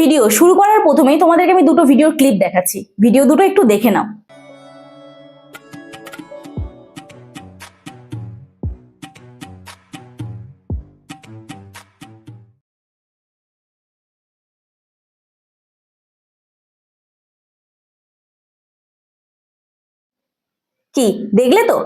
Video শুরু করার প্রথমেই তোমাদেরকে আমি দুটো ভিডিওর ক্লিপ দেখাচ্ছি। ভিডিও দুটো একটু দেখে নাও। কি, দেখলে তো?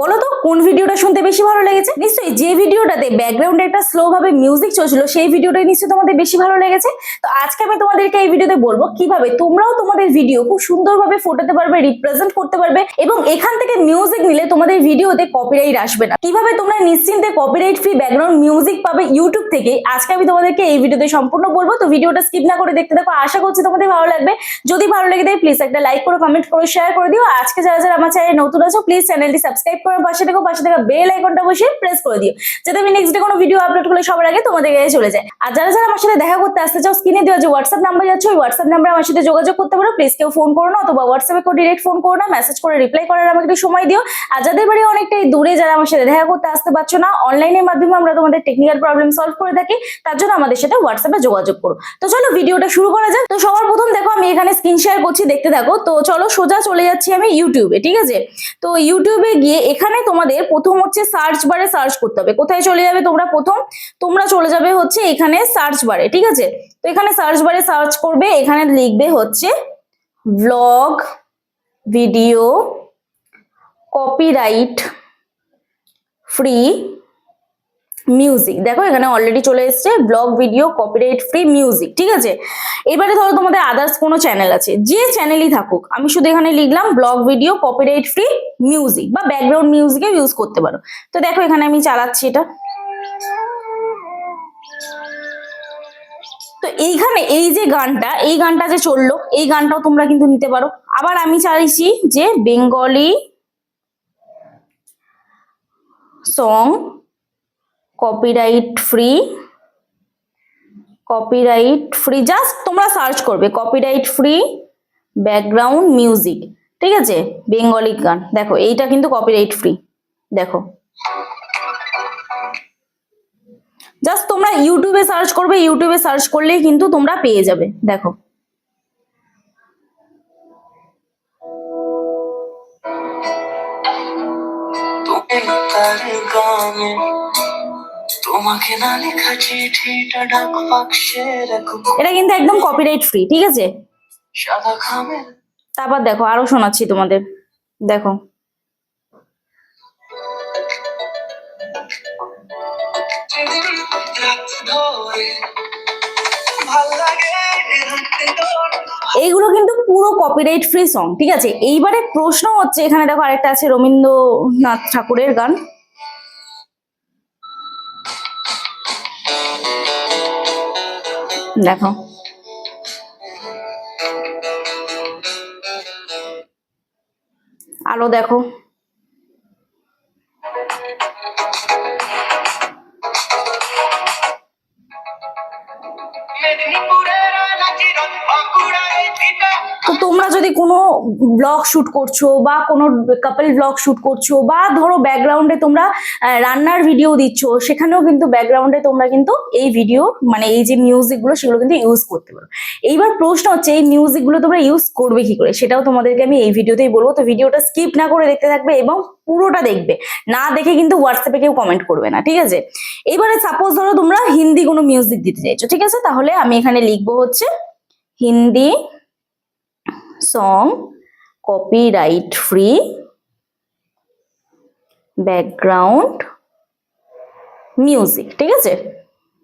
বলো তো কোন ভিডিওটা শুনতে বেশি ভালো লেগেছে? নিশ্চয়ই যে ভিডিওটাতে ব্যাকগ্রাউন্ডে একটা স্লো ভাবে মিউজিক চলছিল, সেই ভিডিওটাই নিশ্চয়ই তোমাদের বেশি ভালো লেগেছে। তো আজকে আমি তোমাদেরকে এই ভিডিওতে বলব কীভাবে তোমরাও তোমাদের ভিডিও খুব সুন্দরভাবে ফোটাতে পারবে রিপ্রেজেন্ট করতে পারবে এবং এখান থেকে মিউজিক নিলে তোমাদের ভিডিওতে কপিরাইট আসবে না। কীভাবে তোমরা নিশ্চিন্তে কপিরাইট ফ্রি ব্যাকগ্রাউন্ড মিউজিক পাবে ইউটিউব থেকে, আজকে আমি তোমাদেরকে এই ভিডিওতে সম্পূর্ণ বলব। তো ভিডিওটা স্কিপ না করে দেখতে দেখো আশা করছি তোমাদের ভালো লাগবে। যদি ভালো লেগে থাকে প্লিজ একটা লাইক করো কমেন্ট করো শেয়ার করে দিও। আজকে যারা যারা আমার চ্যানেলে নতুন আছো প্লিজ চ্যানেলটি সাবস্ক্রাইব করে পাশে দেখো, পাশে থাকা বেল আইকনটা বসিয়ে প্রেস করে দিও। যাতে আমি নেক্সট ডে কোনো ভিডিও আপলোড করলে সবার আগে তোমাদের কাছে চলে যায়। আর যারা যারা আমার সাথে দেখা করতে আসতে চাও স্ক্রিনে দেওয়া যে হোয়াটসঅ্যাপ নাম্বার যাচ্ছে, ওই হোয়াটসঅ্যাপ নাম্বারে আমার সাথে যোগাযোগ করতে পারো। প্লিজ কেউ ফোন করো না, অথবা হোয়াটসঅ্যাপে কেউ ডিরেক্ট ফোন করো না মেসেজ করে রিপ্লাই করার আমাকে একটু সময় দিও। আর যাদের বাড়ি অনেকটাই দূরে, যারা আমার সাথে দেখা করতে আসতে পারছ না অনলাইনের মাধ্যমে আমরা তোমাদের টেকনিক্যাল প্রবলেম সলভ করে থাকি। তার জন্য আমাদের সাথে হোয়াটসঅ্যাপে যোগাযোগ করো। তো চলো ভিডিওটা শুরু করা যাক। তো সবার প্রথম দেখো, আমি এখানে স্ক্রিন শেয়ার করছি, দেখতে থাকো। তো চলো, সোজা চলে যাচ্ছি আমি ইউটিউবে ঠিক আছে? তো ইউটিউবে গিয়ে এখানে তোমাদের প্রথম হচ্ছে সার্চ বারে সার্চ করতে হবে। কোথায় চলে যাবে তোমরা প্রথম? তোমরা চলে যাবে হচ্ছে এখানে সার্চ বারে ঠিক আছে? তো এখানে সার্চ বারে সার্চ করবে, এখানে লিখবে হচ্ছে blog video copyright free music দেখো, এখানে অলরেডি চলে এসেছে blog video copyright free music ঠিক আছে? এবারে ধরো তোমাদের আদার্স কোনো চ্যানেল আছে, যে চ্যানেলই থাকুক, আমি শুধু এখানে লিখলাম blog video copyright free music বা ব্যাকগ্রাউন্ড মিউজিকে ইউজ করতে পারো। তো দেখো, এখানে আমি চালাচ্ছি এটা। তো এইখানে এই যে গানটা, এই গানটা যে চলল, এই গানটাও তোমরা কিন্তু নিতে পারো। আবার আমি চাইছি যে Bengali song copyright free copyright free just তোমরা সার্চ করবে কপিরাইট ফ্রি ব্যাকগ্রাউন্ড মিউজিক ঠিক আছে? বেঙ্গলি গান। দেখো, এইটা কিন্তু কপিরাইট ফ্রি দেখো। জাস্ট তোমরা ইউটিউবে সার্চ করবে ইউটিউবে সার্চ করলেই কিন্তু তোমরা পেয়ে যাবে। দেখো। গানে তোমাকে না লেখা চিঠিটা ডাক বাক্সে রাখো। এটা কিন্তু একদম কপিরাইট ফ্রি ঠিক আছে? সাদা খামে তারপর দেখো আরও শোনাচ্ছি তোমাদের। দেখো। এইগুলো কিন্তু পুরো কপিরাইট ফ্রি সং ঠিক আছে? এইবারে প্রশ্ন হচ্ছে এখানে দেখো আরেকটা আছে রবীন্দ্রনাথ ঠাকুরের গান। দেখো। আলো দেখো। যদি কোনো ব্লগ শুট করছ বা কোনো কাপল ব্লগ শুট করছ বা ধরো ব্যাকগ্রাউন্ডে তোমরা রান্নার ভিডিও দিচ্ছ, সেখানেও কিন্তু ব্যাকগ্রাউন্ডে তোমরা কিন্তু এই ভিডিও মানে এই যে মিউজিকগুলো সেগুলো কিন্তু ইউজ করতে পারো। এইবার প্রশ্ন হচ্ছে, এই মিউজিকগুলো তোমরা ইউজ করবে কি করে? সেটাও তোমাদেরকে আমি এই ভিডিওতেই বলব। তো ভিডিওটা স্কিপ না করে দেখতে থাকবে এবং পুরোটা দেখবে। না দেখে কিন্তু হোয়াটসঅ্যাপে কেউ কমেন্ট করবে না, ঠিক আছে? এবারে সাপোজ ধরো তোমরা হিন্দি কোনো মিউজিক দিতে চাইছো, ঠিক আছে? তাহলে আমি এখানে লিখব হচ্ছে, Hindi song copyright free background music ঠিক আছে?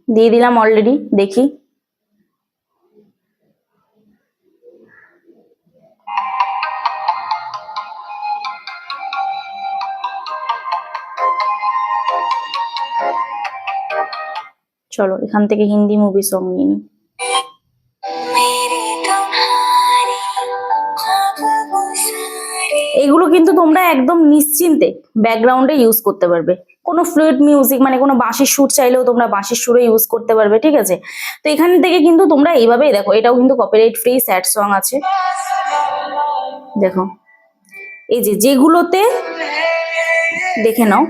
দিয়ে দিলাম অলরেডি দেখি। চলো, এখান থেকে হিন্দি মুভি সং নিয়ে নিই। এগুলো কিন্তু তোমরা একদম নিশ্চিন্তে ব্যাকগ্রাউন্ডে ইউজ করতে পারবে। কোনো ফ্লুইড মিউজিক মানে কোনো বাঁশির সুর চাইলেও তোমরা বাঁশির সুরে ইউজ করতে পারবে, ঠিক আছে? তো এখান থেকে কিন্তু তোমরা এইভাবেই দেখো, এটাও কিন্তু কপিরাইট ফ্রি স্যাড সং আছে। দেখো, এই যে যেগুলোতে দেখে নাও।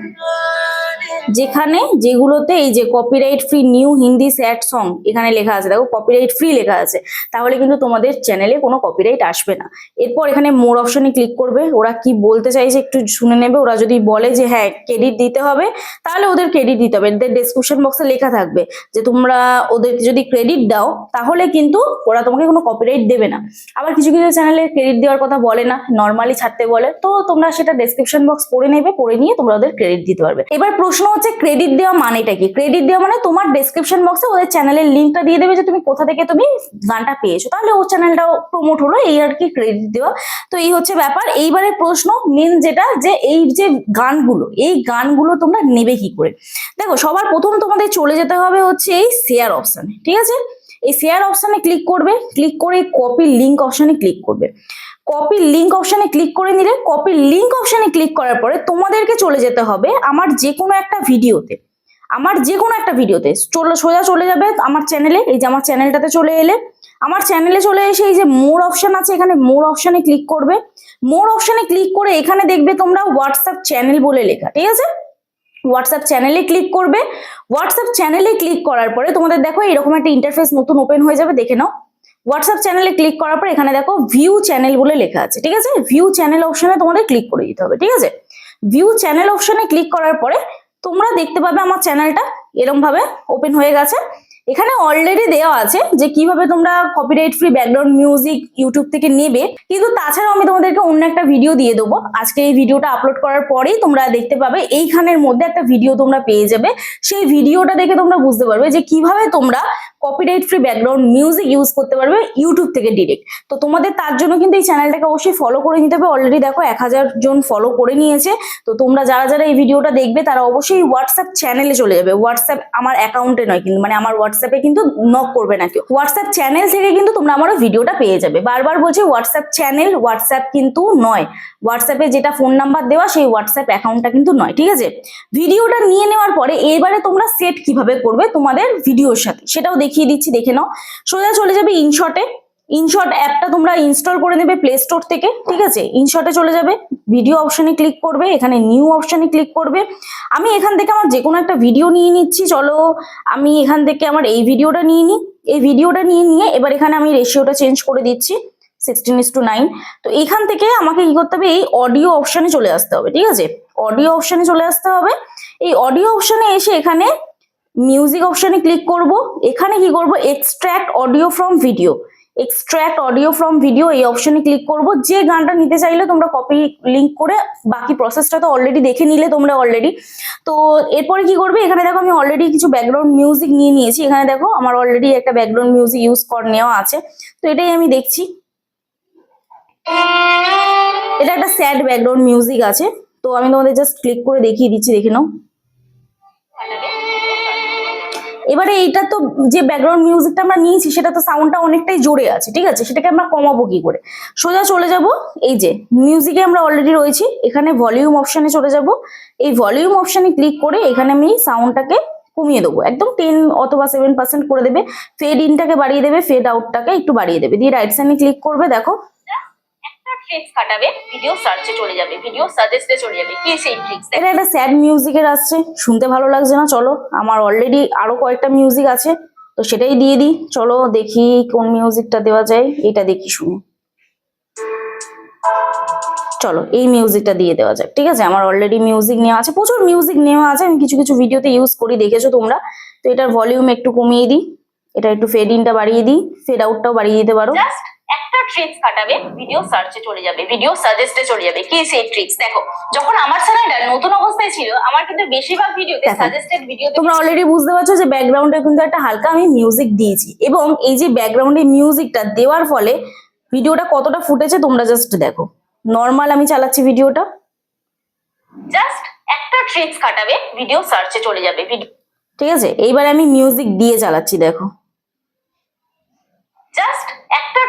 যেখানে যেগুলোতে এই যে copyright free new Hindi sad song এখানে লেখা আছে, দেখো কপিরাইট ফ্রি লেখা আছে, তাহলে কিন্তু তোমাদের চ্যানেলে কোনো কপিরাইট আসবে না। এরপর এখানে মোর অপশনে ক্লিক করবে, ওরা কি বলতে চাইছে একটু শুনে নেবে, ওরা যদি বলে যে হ্যাঁ ক্রেডিট দিতে হবে, তাহলে ওদের ক্রেডিট দিতে হবে। এদের ডেসক্রিপশন বক্সে লেখা থাকবে যে তোমরা ওদেরকে যদি ক্রেডিট দাও, তাহলে কিন্তু ওরা তোমাকে কোনো কপিরাইট দেবে না। আবার কিছু কিছু চ্যানেলে ক্রেডিট দেওয়ার কথা বলে না নর্মালি ছাড়তে বলে, তো তোমরা সেটা ডেসক্রিপশন বক্স পড়ে নেবে, পড়ে নিয়ে তোমরা ওদের ক্রেডিট দিতে পারবে। এবার প্রশ্ন হচ্ছে ক্রেডিট দেওয়া মানেটা কি? ক্রেডিট দেওয়া মানে তোমার ডেসক্রিপশন বক্সে ওদের চ্যানেলের লিঙ্কটা দিয়ে দেবে যে তুমি কোথা থেকে তুমি গানটা পেয়েছ। তাহলে ও চ্যানেলটাও প্রমোট হলো, এই আর কি ক্রেডিট দেওয়া। তো এই হচ্ছে ব্যাপার। এইবারে প্রশ্ন মেন যেটা যে এই যে গানগুলো, এই গানগুলো তোমরা নেবে কি করে? দেখো, সবার প্রথম তোমাদের চলে যেতে হবে হচ্ছে এই শেয়ার অপশানে ঠিক আছে? এই শেয়ার অপশানে ক্লিক করবে ক্লিক করে কপি লিঙ্ক অপশানে ক্লিক করবে। কপি লিঙ্ক অপশানে ক্লিক করে নিলে কপি লিঙ্ক অপশানে ক্লিক করার পরে তোমাদেরকে চলে যেতে হবে আমার যে কোনো একটা ভিডিওতে। আমার যে কোনো একটা ভিডিওতে। চলে, সোজা চলে যাবে আমার চ্যানেলে এই যে আমার চ্যানেলটাতে চলে এলে। আমার চ্যানেলে চলে এসে এই যে মোর অপশন আছে, এখানে মোর অপশানে ক্লিক করবে। মোর অপশানে ক্লিক করে এখানে দেখবে তোমরা হোয়াটসঅ্যাপ চ্যানেল বলে লেখা, ঠিক আছে? হোয়াটসঅ্যাপ চ্যানেলে ক্লিক করবে। হোয়াটসঅ্যাপ চ্যানেলে ক্লিক করার পরে তোমাদের দেখো এরকম একটা ইন্টারফেস নতুন ওপেন হয়ে যাবে, দেখে নাও। হোয়াটসঅ্যাপ চ্যানেলে ক্লিক করার পর এখানে দেখো ভিউ চ্যানেল বলে লেখা আছে, ঠিক আছে? ভিউ চ্যানেল অপশনে তোমাদের ক্লিক করে দিতে হবে, ঠিক আছে? ভিউ চ্যানেল অপশনে ক্লিক করার পরে তোমরা দেখতে পাবে আমার চ্যানেলটা এরম ভাবে ওপেন হয়ে গেছে। এখানে অলরেডি দেওয়া আছে যে কীভাবে তোমরা copyright free background music YouTube থেকে নেবে, কিন্তু তাছাড়াও আমি তোমাদেরকে অন্য একটা ভিডিও দিয়ে দেবো। আজকে এই ভিডিওটা আপলোড করার পরেই তোমরা দেখতে পাবে এইখানের মধ্যে একটা ভিডিও তোমরা পেয়ে যাবে। সেই ভিডিওটা দেখে তোমরা বুঝতে পারবে যে কীভাবে তোমরা copyright free background music use করতে পারবে ইউটিউব থেকে ডিরেক্ট তো তোমাদের তার জন্য কিন্তু এই চ্যানেলটাকে অবশ্যই ফলো করে নিতে হবে। অলরেডি দেখো এক হাজার জন ফলো করে নিয়েছে। তো তোমরা যারা যারা এই ভিডিওটা দেখবে, তারা অবশ্যই হোয়াটসঅ্যাপ চ্যানেলে চলে যাবে। হোয়াটসঅ্যাপ আমার অ্যাকাউন্টে নয় কিন্তু মানে আমার হোয়াটসঅ্যাপে কিন্তু নক করবে না কেউ। হোয়াটসঅ্যাপ চ্যানেল থেকে কিন্তু তোমরা আমারও ভিডিওটা পেয়ে যাবে। বারবার বলছি হোয়াটসঅ্যাপ চ্যানেল হোয়াটসঅ্যাপ কিন্তু নয়। হোয়াটসঅ্যাপে যেটা ফোন নাম্বার দেওয়া, সেই হোয়াটসঅ্যাপ অ্যাকাউন্টটা কিন্তু নয়, ঠিক আছে? ভিডিওটা নিয়ে নেওয়ার পরে এবারে তোমরা সেট কীভাবে করবে তোমাদের ভিডিওর সাথে, সেটাও দেখিয়ে দিচ্ছি, দেখে নাও। সোজা চলে যাবে ইনশটে ইনশট অ্যাপটা তোমরা ইনস্টল করে নেবে প্লে স্টোর থেকে, ঠিক আছে? ইনশটে চলে যাবে ভিডিও অপশনে ক্লিক করবে, এখানে নিউ অপশনে ক্লিক করবে। আমি এখান থেকে আমার যে কোনো একটা ভিডিও নিয়ে নিচ্ছি, চলো আমি এখান থেকে আমার এই ভিডিওটা নিয়ে নিই। এই ভিডিওটা নিয়ে নিয়ে এবার এখানে আমি রেশিওটা চেঞ্জ করে দিচ্ছি সিক্সটিন ইস টু নাইন তো এখান থেকে আমাকে কি করতে হবে? এই অডিও অপশনে চলে আসতে হবে, ঠিক আছে? অডিও অপশনে চলে আসতে হবে। এই অডিও অপশনে এসে এখানে মিউজিক অপশনে ক্লিক করব। এখানে কি করব? Extract audio from video extract audio from video এই অপশনে ক্লিক করব। যে গানটা নিতে চাইলে তোমরা কপি লিঙ্ক করে বাকি প্রসেসটা তো অলরেডি দেখে নিলে তোমরা অলরেডি তো এরপরে কি করবে? এখানে দেখো আমি অলরেডি কিছু ব্যাকগ্রাউন্ড মিউজিক নিয়ে নিয়েছি। এখানে দেখো আমার অলরেডি একটা ব্যাকগ্রাউন্ড মিউজিক ইউজ কর নেওয়া আছে। তো এটাই আমি দেখছি। এটা একটা স্যাড ব্যাকগ্রাউন্ড মিউজিক আছে। তো আমি তোমাদের জাস্ট ক্লিক করে দেখিয়ে দিচ্ছি, দেখে নাও। এবারে এইটা তো যে ব্যাকগ্রাউন্ড মিউজিকটা আমরা নিয়েছি, সেটা তো সাউন্ডটা অনেকটাই জোরে আছে, ঠিক আছে? সেটাকে আমরা কমাবো কি করে? সোজা চলে যাব এই যে মিউজিকে আমরা অলরেডি রয়েছি, এখানে ভলিউম অপশানে চলে যাব। এই ভলিউম অপশানে ক্লিক করে এখানে আমি সাউন্ডটাকে কমিয়ে দেবো। একদম টেন অথবা সেভেন পার্সেন্ট করে দেবে। ফেড ইনটাকে বাড়িয়ে দেবে ফেড আউটটাকে একটু বাড়িয়ে দেবে। দিয়ে রাইট সাইডে ক্লিক করবে, দেখো ট্রিক্স কাটাবে ভিডিও সার্চে চলে যাবে ভিডিও সাজেস্টে চলে যাবে কি সেই ট্রিক্স এটা একটা স্যাড মিউজিকের আসছে শুনতে ভালো লাগছে না চলো আমার অলরেডি আরও কয়েকটা মিউজিক আছে তো সেটাই দিয়ে দিই চলো দেখি কোন মিউজিকটা দেওয়া যায় এটা দেখি শুনি। চলো এই মিউজিকটা দিয়ে দেওয়া যাক ঠিক আছে? আমার অলরেডি মিউজিক নেওয়া আছে প্রচুর মিউজিক নেওয়া আছে আমি কিছু কিছু ভিডিওতে ইউজ করি দেখেছ তোমরা? তো এটার ভলিউম একটু কমিয়ে দিই এটা একটু ফেড ইনটা বাড়িয়ে দিই ফেড আউটটাও বাড়িয়ে দিতে পারো। জাস্ট একটা ট্রিক্স কাটাবে ভিডিও সার্চে চলে যাবে ভিডিও সাজেস্টে চলে যাবে কি সেই ট্রিক্স দেখো যখন আমার চ্যানেলটা নতুন অবস্থায় ছিল আমার কিন্তু বেশিরভাগ ভিডিওতে সাজেস্টেড ভিডিও তোমরা অলরেডি বুঝতে পারছ যে ব্যাকগ্রাউন্ডে কিন্তু একটা হালকা আমি মিউজিক দিয়েছি এবং এই যে ব্যাকগ্রাউন্ডে মিউজিকটা দেওয়ার ফলে ভিডিওটা কতটা ফুটেছে তোমরা জাস্ট দেখো। নর্মাল আমি চালাচ্ছি ভিডিওটা জাস্ট একটা ট্রিক্স কাটাবে ভিডিও সার্চে চলে যাবে ভিডিও ঠিক আছে? এইবার আমি মিউজিক দিয়ে চালাচ্ছি দেখো।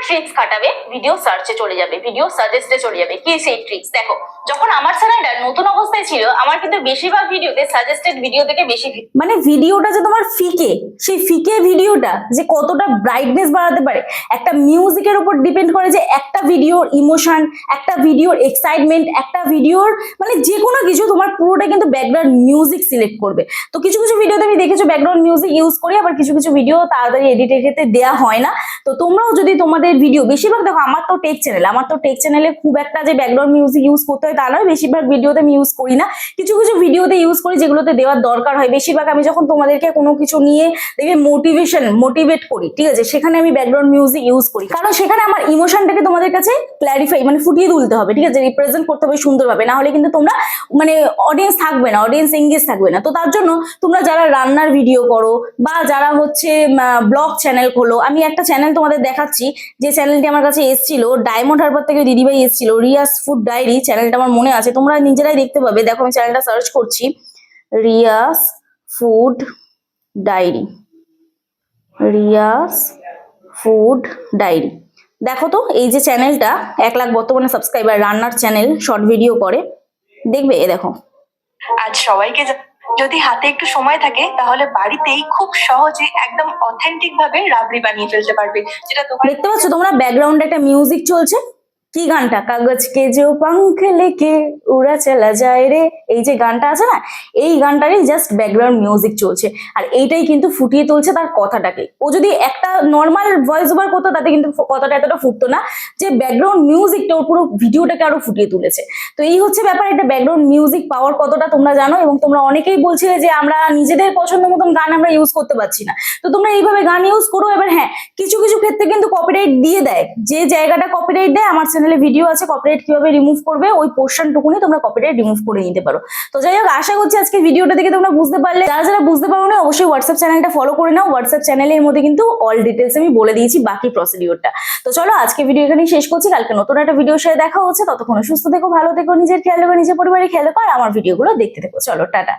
ট্রিক্স কাটাবে ভিডিও সার্চে চলে যাবে ভিডিও সাজেস্টে চলে যাবে, কি সেই ট্রিক্স দেখো, যখন আমার চ্যানেলটা নতুন অবস্থায় ছিল, আমার কিন্তু বেশিরভাগ ভিডিওতে সাজেস্টেড ভিডিও থেকে বেশি মানে ভিডিওটা যে তোমার ফিকে সেই ফিকে ভিডিওটা যে কতটা ব্রাইটনেস বাড়াতে পারে, একটা মিউজিকের উপর ডিপেন্ড করে যে একটা ভিডিওর ইমোশন একটা ভিডিওর এক্সাইটমেন্ট একটা ভিডিওর মানে যে কোনো কিছু তোমার পুরোটা কিন্তু ব্যাকগ্রাউন্ড মিউজিক সিলেক্ট করবে। তো কিছু কিছু ভিডিওতে আমি দেখেছ ব্যাকগ্রাউন্ড মিউজিক ইউজ করি, আবার কিছু কিছু ভিডিও তাড়াতাড়ি এডিট ক্ষেত্রে দেওয়া হয় না। তো তোমরাও যদি তোমাদের ভিডিও বেশিরভাগ দেখো, আমার তো টেক চ্যানেল আমার তো টেক চ্যানেলে খুব একটা যে ব্যাকগ্রাউন্ড মিউজিক ইউজ করতে হয় তা নয়, বেশিরভাগ ভিডিওতে আমি ইউজ করি না। কিছু কিছু ভিডিওতে ইউজ করি যেগুলোতে দেওয়ার দরকার হয়। বেশিরভাগ আমি যখন তোমাদেরকে কোনো কিছু নিয়ে দেখবে মোটিভেশন মোটিভেট করি, ঠিক আছে? সেখানে আমি ব্যাকগ্রাউন্ড মিউজিক ইউজ করি। কারণ সেখানে আমার ইমোশনটাকে তোমাদের কাছে ক্ল্যারিফাই মানে ফুটিয়ে তুলতে হবে, ঠিক আছে? রিপ্রেজেন্ট করতে হবে সুন্দরভাবে। না হলে কিন্তু তোমরা মানে অডিয়েন্স থাকবে না অডিয়েন্স এঙ্গেজ থাকবে না। তো তার জন্য তোমরা যারা রান্নার ভিডিও করো বা যারা হচ্ছে ব্লগ চ্যানেল খোলো, আমি একটা চ্যানেল তোমাদের দেখাচ্ছি যে চ্যানেলটি আমার কাছে এসেছিল ডায়মন্ড হারবার থেকে দিদিভাই এসেছিল রিয়াস ফুড ডায়েরি চ্যানেলটা আমার মনে আছে, তোমরা নিজেরাই দেখতে পাবে। দেখো, আমি চ্যানেলটা সার্চ করছি। Riya's food diary Riya's food diary দেখো তো, এই যে চ্যানেলটা এক লাখ বর্তমানে সাবস্ক্রাইবার রান্নার চ্যানেল শর্ট ভিডিও করে। দেখবে, এ দেখো। আজ সবাইকে যদি হাতে একটু সময় থাকে, তাহলে বাড়িতেই খুব সহজে একদম অথেন্টিক ভাবে রাবড়ি বানিয়ে ফেলতে পারবে। যেটা দেখতে পাচ্ছ তোমরা? ব্যাকগ্রাউন্ডে একটা মিউজিক চলছে। কি গানটা? কাগজ কে যে পাঙ্খ লেকে উড়া চলা যায় রে। এই যে গানটা আছে না, এই গানটারই জাস্ট ব্যাকগ্রাউন্ড মিউজিক চলছে। আর এইটাই কিন্তু ফুটিয়ে তুলছে তার কথাটাকে। ও যদি একটা নর্মাল ভয়েস ওভার করতো, তাতে কিন্তু কথাটা এতটা ফুটতো না যে ব্যাকগ্রাউন্ড মিউজিকটা ওর পুরো ভিডিওটাকে আরও ফুটিয়ে তুলেছে। তো এই হচ্ছে ব্যাপার, এটা ব্যাকগ্রাউন্ড মিউজিক পাওয়ার কতটা তোমরা জানো? এবং তোমরা অনেকেই বলছিলে যে আমরা নিজেদের পছন্দ মতন গান আমরা ইউজ করতে পারছি না। তো তোমরা এইভাবে গান ইউজ করো। এবার হ্যাঁ কিছু কিছু ক্ষেত্রে কিন্তু কপিরাইট দিয়ে দেয়। যে জায়গাটা কপিরাইট দেয়, আমার চ্যানেলে ভিডিও আছে কপিরাইট কীভাবে রিমুভ করবে, ওই পোর্শনটুকুনি তোমরা কপিরাইট রিমুভ করে নিতে পারো। তো যাই হোক, আশা করছি আজকে ভিডিওটা দেখে তোমরা বুঝতে পারলে। যারা যারা বুঝতে পারো না, অবশ্যই হোয়াটসঅ্যাপ চ্যানেলটা ফলো করে নাও। হোয়াটসঅ্যাপ চ্যানেলের মধ্যে কিন্তু অল ডিটেলস আমি বলে দিয়েছি, বাকি প্রসিডিওরটা তো চলো, আজকে ভিডিও এখানেই শেষ করছি। কালকে নতুন একটা ভিডিও সাথে দেখা হচ্ছে। ততক্ষণ সুস্থ থেকো, ভালো থেকো, নিজের খেয়াল রেখো, নিজের পরিবারের খেয়াল রেখো, আর আমার ভিডিওগুলো দেখতে থেকো। চলো, টাটা।